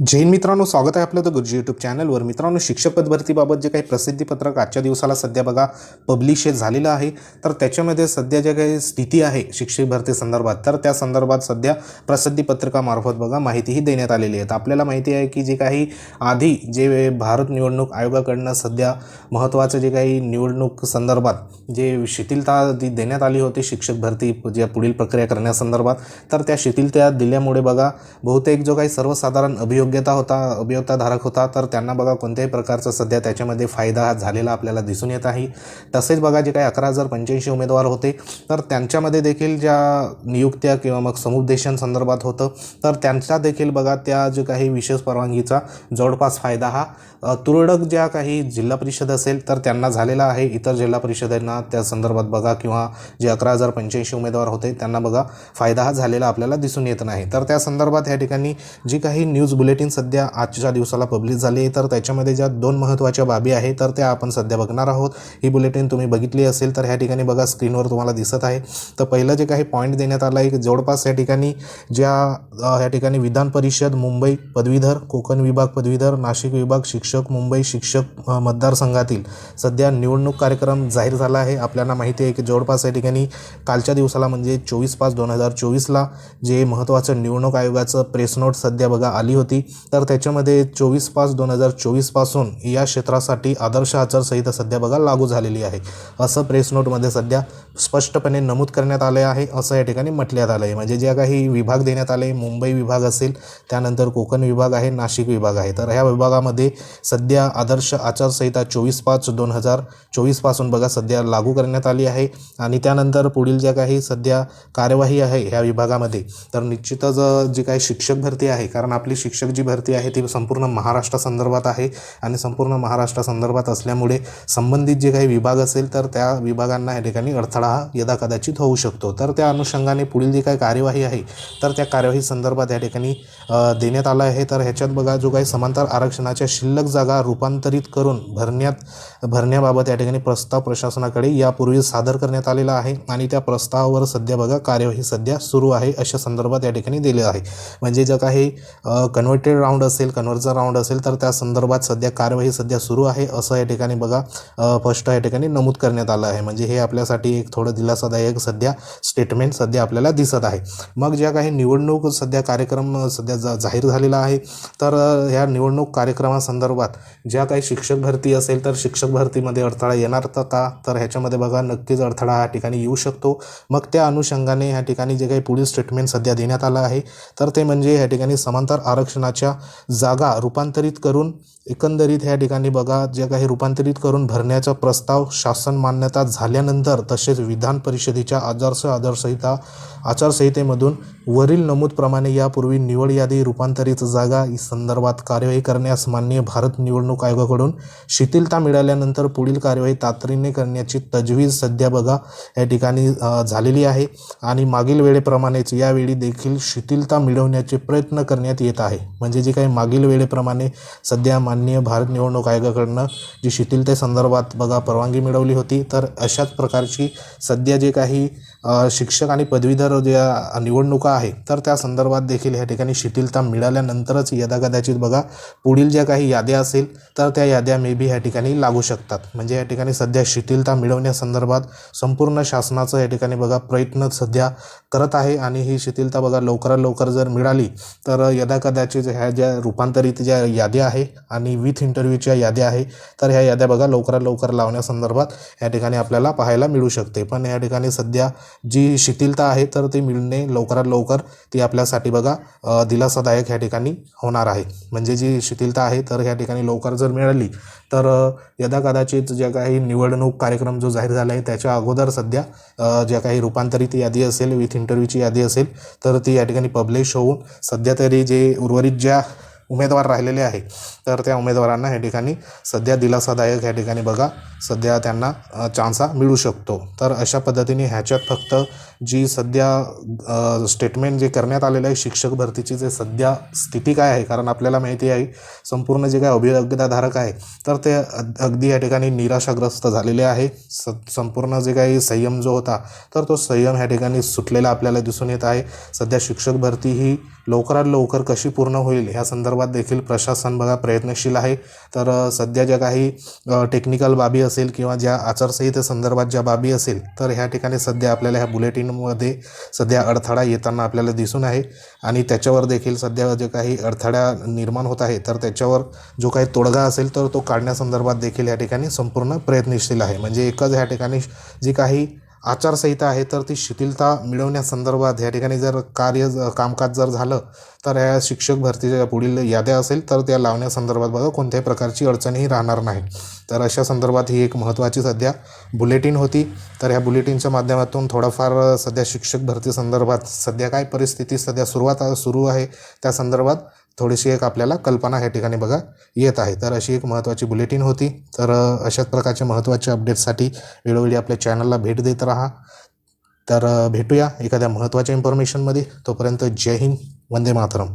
जैन मित्रांनो स्वागत आहे आपलं द गुरुजी यूट्यूब चॅनलवर मित्रांनो शिक्षक पद भरतीबाबत जे काही प्रसिद्धीपत्रक आजच्या दिवसाला सध्या बघा पब्लिश झालेलं आहे. तर त्याच्यामध्ये सध्या जे काही स्थिती आहे शिक्षक भरती संदर्भात तर त्या संदर्भात सध्या प्रसिद्धीपत्रकामार्फत बघा माहितीही देण्यात आलेली आहे. तर आपल्याला माहिती आहे की जे काही आधी जे भारत निवडणूक आयोगाकडनं सध्या महत्त्वाचं जे काही निवडणूक संदर्भात जे शिथिलता दी देण्यात आली होती शिक्षक भरती ज्या पुढील प्रक्रिया करण्यासंदर्भात तर त्या शिथिलता दिल्यामुळे बघा बहुतेक जो काही सर्वसाधारण अभियोग योग्यता होता अभियोक्ताधारक होता तर त्यांना बघा कोणत्याही प्रकारचा सध्या त्याच्यामध्ये फायदा हा झालेला आपल्याला दिसून येत आहे. तसेच बघा जे काही अकरा हजार पंच्याऐंशी उमेदवार होते तर त्यांच्यामध्ये देखील ज्या नियुक्त्या किंवा मग समुपदेशन संदर्भात होतं तर त्यांचा देखील बघा त्या जे काही विशेष परवानगीचा जवळपास फायदा हा तुरळक ज्या काही जिल्हा परिषद असेल तर त्यांना झालेला आहे. इतर जिल्हा परिषदांना त्या संदर्भात बघा किंवा जे अकरा हजार पंच्याऐंशी उमेदवार होते त्यांना बघा फायदा हा झालेला आपल्याला दिसून येत नाही. तर त्या संदर्भात या ठिकाणी जी काही न्यूज बुलेटिन बुलेटिन सध्या आजच्या दिवसाला पब्लिश झाली आहे. तर त्याच्यामध्ये ज्या दोन महत्त्वाच्या बाबी आहे तर त्या आपण सध्या बघणार आहोत. ही बुलेटिन तुम्ही बघितली असेल तर ह्या ठिकाणी बघा स्क्रीनवर तुम्हाला दिसत आहे. तर पहिलं जे काही पॉईंट देण्यात आलं आहे जवळपास या ठिकाणी ज्या ह्या ठिकाणी विधान परिषद मुंबई पदवीधर कोकण विभाग पदवीधर नाशिक विभाग शिक्षक मुंबई शिक्षक मतदारसंघातील सध्या निवडणूक कार्यक्रम जाहीर झाला आहे. आपल्याला माहिती आहे की जवळपास या ठिकाणी कालच्या दिवसाला म्हणजे चोवीस पाच दोन हजार चोवीसला जे महत्त्वाचं निवडणूक आयोगाचं प्रेस नोट सध्या बघा आली होती. तर त्याच्यामध्ये चोवीस पाच दोन हजार चोवीसपासून या क्षेत्रासाठी आदर्श आचारसंहिता सध्या बघा लागू झालेली आहे. असं प्रेस नोटमध्ये सध्या स्पष्टपणे नमूद करण्यात आले आहे असं या ठिकाणी म्हटण्यात आलं आहे म्हणजे ज्या काही विभाग देण्यात आले मुंबई विभाग असेल त्यानंतर कोकण विभाग आहे नाशिक विभाग आहे. तर ह्या विभागामध्ये सध्या आदर्श आचारसंहिता चोवीस पाच दोन हजार चोवीसपासून बघा सध्या लागू करण्यात आली आहे. आणि त्यानंतर पुढील ज्या काही सध्या कार्यवाही आहे ह्या विभागामध्ये तर निश्चितच जी काही शिक्षक भरती आहे कारण आपली शिक्षक जी भरती आहे ती संपूर्ण महाराष्ट्रासंदर्भात आहे आणि संपूर्ण महाराष्ट्रासंदर्भात असल्यामुळे संबंधित जे काही विभाग असेल तर त्या विभागांना या ठिकाणी अडथळा हा यदा कदाचित होऊ शकतो. तर त्या अनुषंगाने पुढील जी काही कार्यवाही आहे तर त्या कार्यवाही संदर्भात या ठिकाणी देण्यात आलं आहे. तर ह्याच्यात बघा जो काही समांतर आरक्षणाच्या शिल्लक जागा रूपांतरित करून भरण्यात भरण्याबाबत या ठिकाणी प्रस्ताव प्रशासनाकडे यापूर्वी सादर करण्यात आलेला आहे आणि त्या प्रस्तावावर सध्या बघा कार्यवाही सध्या सुरू आहे अशा संदर्भात या ठिकाणी दिले आहे. म्हणजे जर काही कन्व्हर्टेड राऊंड असेल कन्व्हर्टचा राऊंड असेल तर त्या संदर्भात सध्या कार्यवाही सध्या सुरू आहे असं या ठिकाणी बघा फर्स्ट या ठिकाणी नमूद करण्यात आलं आहे. म्हणजे हे आपल्यासाठी एक थोडं दिलासादायक सध्या स्टेटमेंट सध्या आपल्याला दिसत आहे. मग ज्या काही निवडणूक सध्या कार्यक्रम सध्या जा जाहीर झालेला आहे तर ह्या निवडणूक कार्यक्रमासंदर्भात ज्या काही शिक्षक भरती असेल तर शिक्षक भरतीमध्ये अडथळा येणार तर का? तर ह्याच्यामध्ये बघा नक्कीच अडथळा ह्या ठिकाणी येऊ शकतो. मग त्या अनुषंगाने ह्या ठिकाणी जे काही पुढील स्टेटमेंट सध्या देण्यात आलं आहे तर ते म्हणजे ह्या ठिकाणी समांतर आरक्षणाच्या जागा रूपांतरित करून एकंदरीत ह्या ठिकाणी बघा जे काही रूपांतरित करून भरण्याचा प्रस्ताव शासन मान्यता झाल्यानंतर तसेच विधान परिषदेच्या आदर्श आदरसंहिता आचारसंहितेमधून वरील नमूदप्रमाणे यापूर्वी निवड यादी रूपांतरित जागा संदर्भात कार्यवाही करण्यास मान्य भारत निवडणूक आयोगाकडून शिथिलता मिळाल्यानंतर पुढील कार्यवाही तातडीने करण्याची तजवीज सध्या बघा या ठिकाणी झालेली आहे. आणि मागील वेळेप्रमाणेच यावेळी देखील शिथिलता मिळवण्याचे प्रयत्न करण्यात येत आहे. म्हणजे जे काही मागील वेळेप्रमाणे सध्या माननीय भारत निवडणूक आयोगाकडनं जी शिथिलते संदर्भात बघा परवानगी मिळवली होती तर अशाच प्रकारची सध्या जे काही शिक्षक आणि पदवीधर ज्या निवडणुका आहे तर त्या संदर्भात देखील ह्या ठिकाणी शिथिलता मिळाल्यानंतरच यदा कदाचित बघा पुढील ज्या काही याद्या असेल तर त्या याद्या मे बी ह्या ठिकाणी लागू शकतात. म्हणजे या ठिकाणी सध्या शिथिलता मिळवण्यासंदर्भात संपूर्ण शासनाचं या ठिकाणी बघा प्रयत्न सध्या करत आहे आणि ही शिथिलता बघा लवकरात लवकर जर मिळाली तर यदा कदाचित ह्या ज्या रूपांतरित ज्या याद्या आहे आणि विथ इंटरव्ह्यूच्या याद्या आहे तर ह्या याद्या बघा लवकरात लवकर लावण्यासंदर्भात या ठिकाणी आपल्याला पाहायला मिळू शकते. पण या ठिकाणी सध्या जी शिथिलता आहे तर ती मिळणे लवकरात लवकर ती आपल्यासाठी बघा दिलासादायक ह्या ठिकाणी होणार आहे. म्हणजे जी शिथिलता आहे तर ह्या ठिकाणी लवकर जर मिळाली तर यदा कदाचित ज्या काही निवडणूक कार्यक्रम जो जाहीर झाला आहे त्याच्या अगोदर सध्या ज्या काही रूपांतरित यादी असेल विथ इंटरव्ह्यूची यादी असेल तर ती या ठिकाणी पब्लिश होऊन सध्या तरी जे उर्वरित ज्या उमेदवार राहिलेले आहे तर त्या उमेदवारांना ह्या ठिकाणी सध्या दिलासादायक ह्या ठिकाणी बघा सध्या त्यांना चान्स हा मिळू शकतो. तर अशा पद्धतीने ह्याच्यात फक्त जी सध्या स्टेटमेंट जे करण्यात आलेलं आहे शिक्षक भरतीची जे सध्या स्थिती काय आहे कारण आपल्याला माहिती आहे संपूर्ण जे काय अभियोग्यताधारक आहे तर ते अग- अगदी या ठिकाणी निराशाग्रस्त झालेले आहे. स संपूर्ण जे काही संयम जो होता तर तो संयम ह्या ठिकाणी सुटलेला आपल्याला दिसून येत आहे. सध्या शिक्षक भरती ही लवकरात लवकर कशी पूर्ण होईल ह्या संदर्भात देखील प्रशासन बघा प्रयत्नशील आहे. तर सध्या ज्या काही टेक्निकल बाबी असेल किंवा ज्या आचारसंहितेसंदर्भात ज्या बाबी असेल तर ह्या ठिकाणी सध्या आपल्याला ह्या बुलेटिनमध्ये सध्या अडथळा येताना आपल्याला दिसून आहे. आणि त्याच्यावर देखील सध्या जे काही अडथळा निर्माण होत आहे तर त्याच्यावर जो काही तोडगा असेल तर तो काढण्यासंदर्भात देखील या ठिकाणी संपूर्ण प्रयत्नशील आहे. म्हणजे एकच ह्या ठिकाणी जी काही आचारसंहिता आहे तर ती शिथिलता मिळवण्यासंदर्भात या ठिकाणी जर कार्य कामकाज जर झालं तर ह्या शिक्षक भरतीच्या पुढील याद्या असेल तर त्या लावण्यासंदर्भात बघा कोणत्याही प्रकारची अडचणही राहणार नाही. तर अशा संदर्भात ही एक महत्त्वाची सध्या बुलेटिन होती. तर ह्या बुलेटिनच्या माध्यमातून थोडाफार सध्या शिक्षक भरती संदर्भात सध्या काय परिस्थिती सध्या सुरुवात सुरू आहे त्या संदर्भात थोडीशी एक आपल्याला कल्पना ह्या ठिकाणी बघा येत आहे. तर अशी एक महत्त्वाची बुलेटिन होती. तर अशाच प्रकारच्या महत्त्वाच्या अपडेट्ससाठी वेळोवेळी आपल्या चॅनलला भेट देत राहा. तर भेटूया एखाद्या महत्त्वाच्या इन्फॉर्मेशनमध्ये तोपर्यंत जय हिंद वंदे मातरम.